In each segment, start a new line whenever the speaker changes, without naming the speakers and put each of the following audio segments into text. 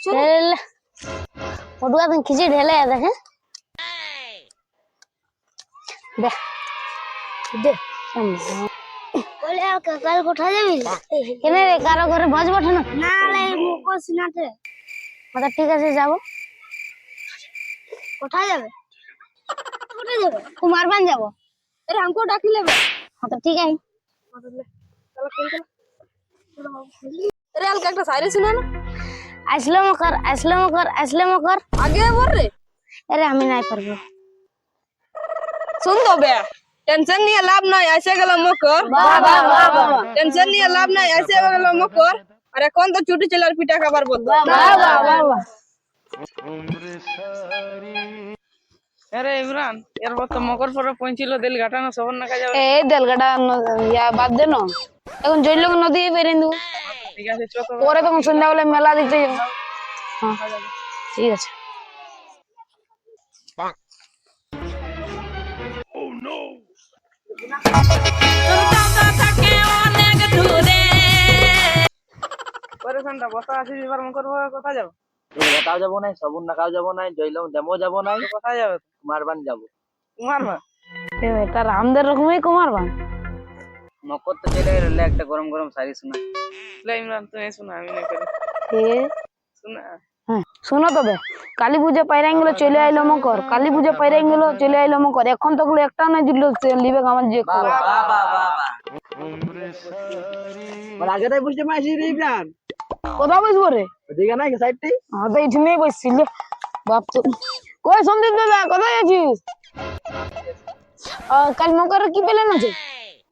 চল
ঢেল ওটুকা তুমি খিচি ঢেলে দেখে দেখ দে বলে কাকাল কোথায় যাবি কেন রে কারো ঘরে ভোজ বটে না না রে মুখো সিনাতে আচ্ছা ঠিক আছে যাবো কোথায় যাবে কোথায় যাবে কুমারবান যাবো
अरे हमको डाक ले
হ্যাঁ তো ঠিক আছে
अरे हल्का একটা সাইরে শুনা না
আসলে মকর আসলে মকর আসলে মকর
আগে বল রে?
আরে আমি নাই পারব।
শুন তো বে টেনশন নিয়ে লাভ নাই এসে গেল মকর। টেনশন নিয়ে লাভ নাই এসে গেল মকর। আর এখন তো ছুটি চলার পিঠা খাবার বলতো
আরে ইমরান এরপর তো মকর পরে পৌঁছিল দিল ঘাটানো সবর না কাজ
এই দেলগাটা ইয়া বাদ এখন জৈল নদী বেরিয়ে দেবো
ঠিক আছে তো
পরে সন্ধ্যাবেলা মেলা দেখতে যাব। হ্যাঁ ঠিক আছে।
পরেশানটা বসা পরে কোথায় যাব?
গোটাও যাব নাই সবুন নাকাও যাব নাই জৈলম ডেমো যাব নাই
কোথায় যাবে?
কুমারবান যাব।
কুমার
এটা রামদের রকমই কুমার বান
মকর তো চলে গেলে একটা গরম গরম শাড়ি শোনা।
লে ইমরান তুই শোনা আমি না করে।
এ
শোনা।
হ্যাঁ শোনো তবে। কালী পূজা পাইরাই গেলো চলে আইলো মকর। কালী পূজা পাইরাই গেলো চলে আইলো মকর। এখন তো একটা না জুটলো লিবে আমার যে
আগে তাই বুঝতে পারছি রে ইমরান।
কোথা বসবো রে?
দিকে নাই সাইডটি?
হ্যাঁ তো এখানেই বসছিল বাপ তো কই সন্দীপ দাদা কোথায় আছিস? কাল মকর কি পেলেন আছে?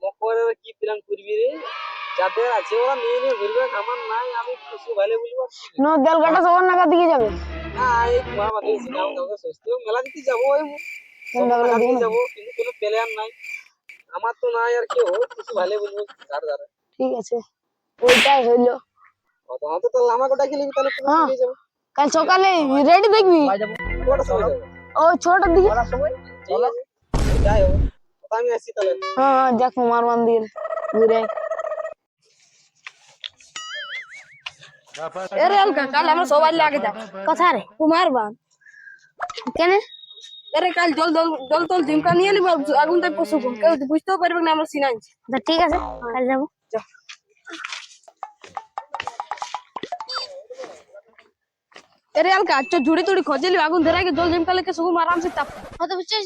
মকরের কি প্ল্যান করবি রে? যাদের আছে ওরা নিয়ে নিয়ে ঘুরবে আমার নাই আমি কিছু ভালো বুঝব
নো সবার নাকা দিকে যাবে?
না এই কুমার বাদে সিনেমা কাউকে সস্ত মেলা দিতে যাব ওই যাব? কিন্তু কোনো প্ল্যান নাই। আমার তো নাই আর কি ও কিছু ভালো বুঝব যার যারা।
ঠিক আছে ওইটাই হইল।
হাতে তো লামা কোটা খেলি তাহলে
হ্যাঁ।
নিয়ে যাব?
কাল সকালে রেডি দেখবি?
ভাই যাব। কটার সময় যাব
ও ছটার দিকে
সময় যাই হোক আমি আসি তাহলে।
হ্যাঁ দেখ কুমার মন্দির ঘুরে।
এরে আলকা কাল আমরা সবাই লাগে যা
কথা রে
কুমার বান।
কেন?
এরে কাল জল জল জল জিমকা নিয়ে নিব আগুন তাই পশু কেউ বুঝতেও পারবে না আমরা সিনাইছি
ঠিক আছে কাল যাব।
এরে আলকা চ জুড়ে
তুড়ি খোঁজে
আগুন ধরে জল জিমকালে কে
সুগুম আরামসে তাপ হ্যাঁ। হতে বুঝছিস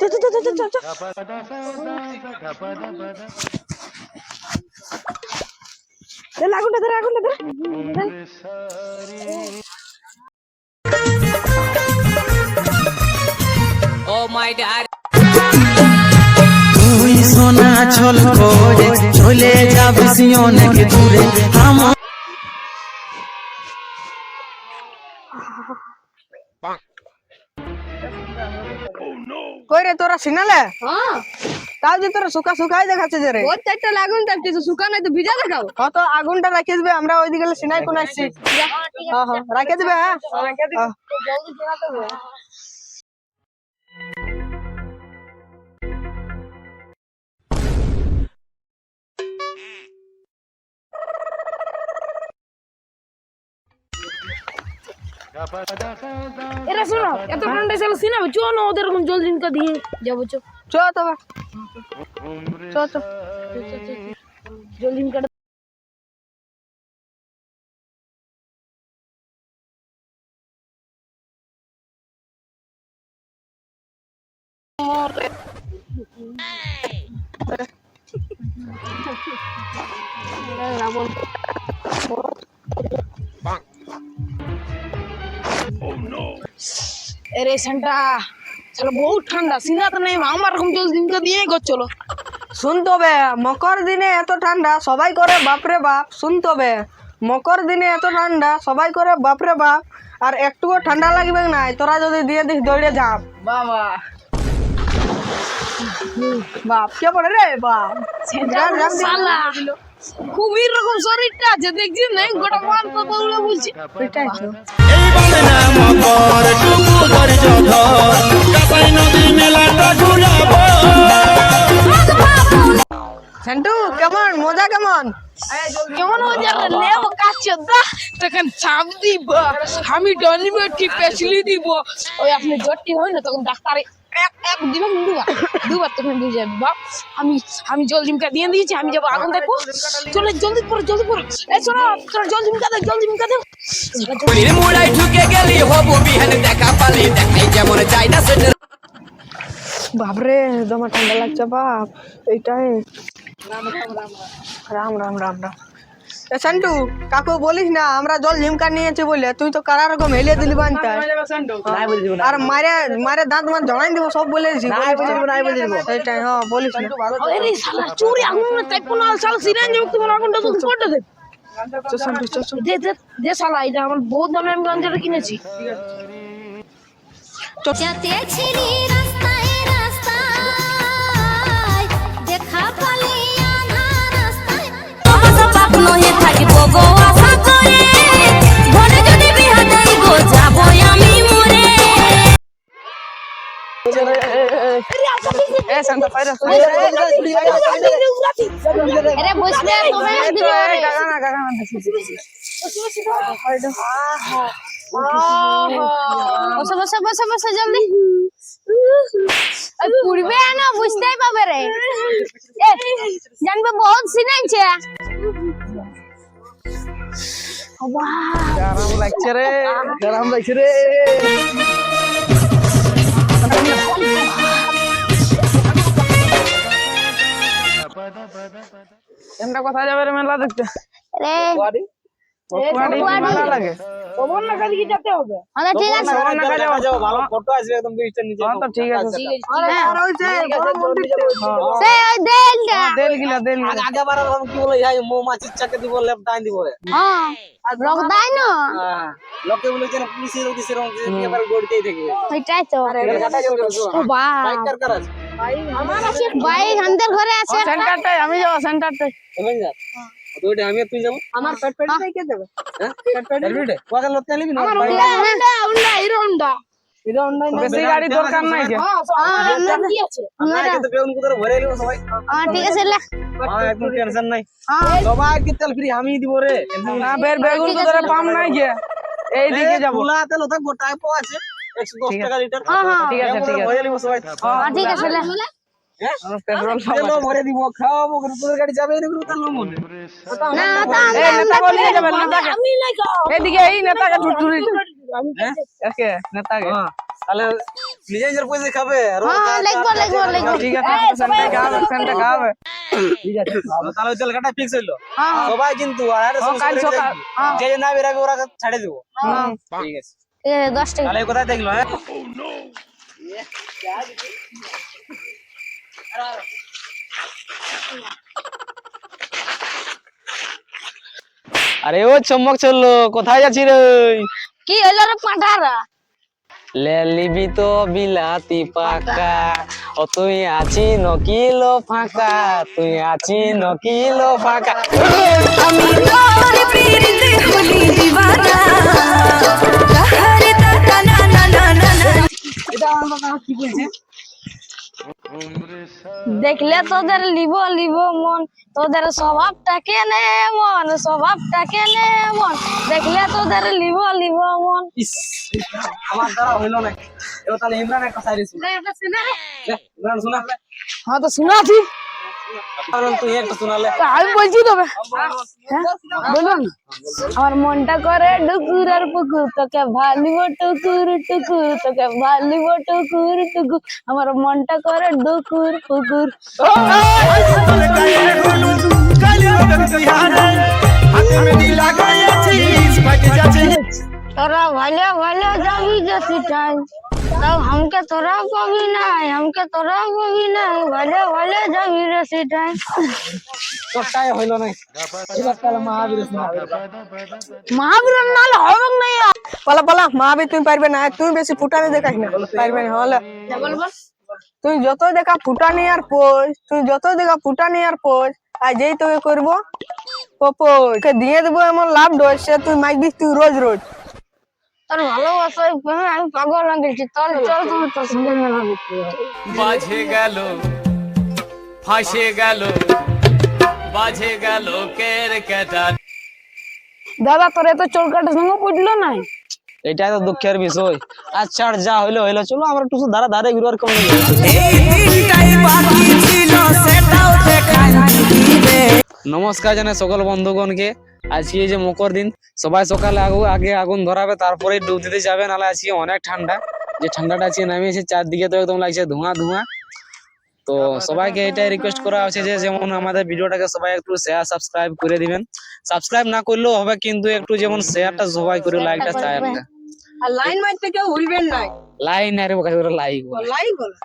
চল চল
চল
তুই সোনা চলে অনেক দূরে। আমার
কই রে তোরা সিনালে?
হ্যাঁ।
তাও যে তোরা শুকা শুকাই দেখাচ্ছে যে রে। ওর চারটা লাগুন তার কিছু শুকা নাই তো ভিজা দেখাও। হ্যাঁ তো আগুনটা রাখে দিবে আমরা ওইদিকে সিনাই কোন আসছি। হ্যাঁ হ্যাঁ রাখে দিবে হ্যাঁ? রাখে দিবে।
এরা শোনো এত ঠান্ডা চলো সিনেমা চো না ওদের এরকম জল জিনকা দিয়ে যাব চো।
চ তবে চ চ
জল জিনকা
এরে সেন্টা চলো বহুত ঠান্ডা সিনা তো নেই আমার রকম জল জিনকা দিয়ে চলো।
শুনতে মকর দিনে এত ঠান্ডা সবাই করে বাপরে বাপ শুনতে হবে মকর দিনে এত ঠান্ডা সবাই করে বাপরে বাপ আর একটুকু ঠান্ডা লাগবে না তোরা যদি দিয়ে দিস দৌড়ে যাপ
বাবা।
বাপ কে পড়ে রে বাপ? যান,
খুবই রকম শরীরটা আছে দেখছিস না? গোটা মান তো বলছি।
ওইটাই তো। মজা
কাছে তখন দিব, আমি ডলিবে টিপেছলি দিব। ওই আপনি জটি হয় না তখন ডাক্তারে এক এক দিবেন দুবার দুবার তখন দিয়ে যাবে। বাপ আমি আমি জল জিমকা দিয়ে দিয়েছি আমি যাব আগুন দেখব চলে জলদি পড়ো জলদি পড়ো। এই শোনো তোরা জল জিমকা দে জল জিমকা দে
পুলির মুড়াই ঢুকে গেলি হবু বিহান দেখা পালি। দেখাই যেমন চাই না সেটা।
বাপরে তোমার ঠান্ডা লাগছে বাপ। এইটাই রাম রাম রাম রাম। এ সেন্টু কাকু বলিস না আমরা জল ঝিমকা নিয়েছি বলে তুই তো কারা রকম হেলিয়ে দিলি বানতে আর মারে মারে দাঁত মার জড়াই দিব সব বলে দিছি সেইটাই হ্যাঁ বলিস না।
আরে শালা চুরি তাই কোন শালা সিরিয়ান যাবে তোমার আগুনটা তো পড়তে দে।
চো সেন্টু চো চো।
দে দে দে শালা এটা আমার বহুত দামে আমি গঞ্জাটা কিনেছি।
যেতেছিলি পাপ নহে গো আশা করে। ঘরে যদি বিহা দেই গো যাব আমি মরে।
এ সেন্টু পাইরা
আরে বসলে তবে দিবে রে
কাকা না কাকা না
বসে বসে। বসে বসে জলদি। ওই না বুঝতেই পাবে রে। জানবে বহুত সিনাইছে
আরাম লাগছে রে আরাম লাগছে রে। এমটা কোথায় যাবে রে মেলা দেখতে?
রে
লাগে।
খবর না কালকে যেতে হবে।
আচ্ছা
হ্যাঁ
কি বলে ইহাই মৌমাছির চাকে দিব লেপ টাইম দিব
হ্যাঁ। রক না
হ্যাঁ লোকে বলে যেন পুলিশের ওদিকে সেরকম এবার গড়তেই থাকবে
ওইটাই তো। ও বাহ
বাইক কার কার আছে?
বাইক আমাদের ঘরে আছে।
সেন্টারটাই আমি যাব সেন্টারটাই।
ওইটা আমি তুই যাব
আমার পেট পেট কে দেবে
হ্যাঁ এলবিডে ওয়াকে লতে নিবি না
উন্ডা উন্ডা হিরো উন্ডা
এটা অনলাইন বেশি গাড়ি দরকার নাই কে
হ্যাঁ, আমরা-
কি আছে
আমরা কিন্তু বেউন কুতরে ভরে নিব সবাই
হ্যাঁ, ঠিক আছে লে
হ্যাঁ একদম টেনশন নাই
হ্যাঁ
সবাই কি তেল ফ্রি আমি দিব রে
না বের বেগুন পাম নাই কে এই দিকে যাব
তেল গোটায় পাওয়া আছে 110 টাকা লিটার
হ্যাঁ, হ্যাঁ।
ঠিক আছে ঠিক আছে
ভরে নিব সবাই
হ্যাঁ, ঠিক আছে লে
হ্যাঁ? খাবে
হ্যাঁ
ঠিক আছে
ফিক্স হইল।
হ্যাঁ
সবাই কিন্তু যে না বেরাবে ওরা ছাড়ে দিব। ঠিক আছে
ঠিক আছে। দশ টাকা।
তাহলে কোথায় দেখল হ্যাঁ? আরে ও চমক চলল কোথায় যাচ্ছি রে?
কি হইল রে পাঠারা?
লে লিবি তো বিলাতি পাকা ও তুই আছি নকিলো ফাঁকা তুই আছি নকিলো ফাঁকা।
আমি তোর পিরিতে হলি দিবানা। কাহারে তাকা না না না না না
দেখলে তোদের লিব লিব মন। তোদের স্বভাবটা কেনে মন স্বভাবটা কেনে মন। দেখলে তোদের লিব লিব মন।
আমার দ্বারা হইল না। এবার তাহলে ইমরান একটা সাইড শোনা
হ্যাঁ তো শোনাছি
ইমরান তুই একটা শোনালে
আমি বলছি তবে হ্যাঁ? বলুন আমার মনটা করে ডুকুর আর পুকুর তোকে ভালিব টুকুর টুকুর তোকে ভালিব টুকুর টুকুর। আমার মনটা করে ডুকুর পুকুর।
তোরা ভালো ভালো যাবি যাচ্ছি টাইম तब हमके तोरा कभी नहीं हमके तोरा कभी नहीं भले भले जाबी रे सीटाई
তোরটাই হইলো না এবার তাহলে মহাবীর
মহাবীর নাহলে হবে না
পালা পালা মা বি তুমি পারবে না তুমি বেশি ফুটানি দেখাস না পারবে না হলে তুই যত দেখা ফুটানি আর পোজ তুই যত দেখা ফুটানি আর পোজ আর যেই তোকে করবো প্রপোজ কে দিয়ে দেবো এমন লাভ ডোজ সে তুই মাইক তুই রোজ রোজ
তোর ভালোবাসায় প্রেমে আমি পাগল হয়ে গেছি চল চল তুমি তোর সঙ্গে মেলা দেখতে
বাজে গেল ফাঁসে গেল বাজে গেল কের কেটা।
দাদা তোর এত চোরকাটা সঙ্গে পড়ল না?
এটা তো দুঃখের বিষয়। আচ্ছা আর যা হইল হইল। চলো আমরা একটু ধারা ধারে ঘুরে আর কম নমস্কার জানাই সকল বন্ধুগণকে। আজকে এই যে মকর দিন সবাই সকালে আগু আগে আগুন ধরাবে তারপরে ডুব দিতে যাবে নাহলে আজকে অনেক ঠান্ডা। যে ঠান্ডাটা আজকে নামিয়েছে চারদিকে তো একদম লাগছে ধোঁয়া ধোঁয়া। তো সবাইকে এটাই রিকোয়েস্ট করা হচ্ছে যে যেমন আমাদের ভিডিওটাকে সবাই একটু শেয়ার সাবস্ক্রাইব করে দিবেন। সাবস্ক্রাইব না করলেও হবে কিন্তু একটু যেমন শেয়ারটা সবাই করে লাইকটা চাইবে
আর লাইন মারতে কেউ ভুলবেন না।
লাইন আরে কাছে লাইক
লাইন বলো।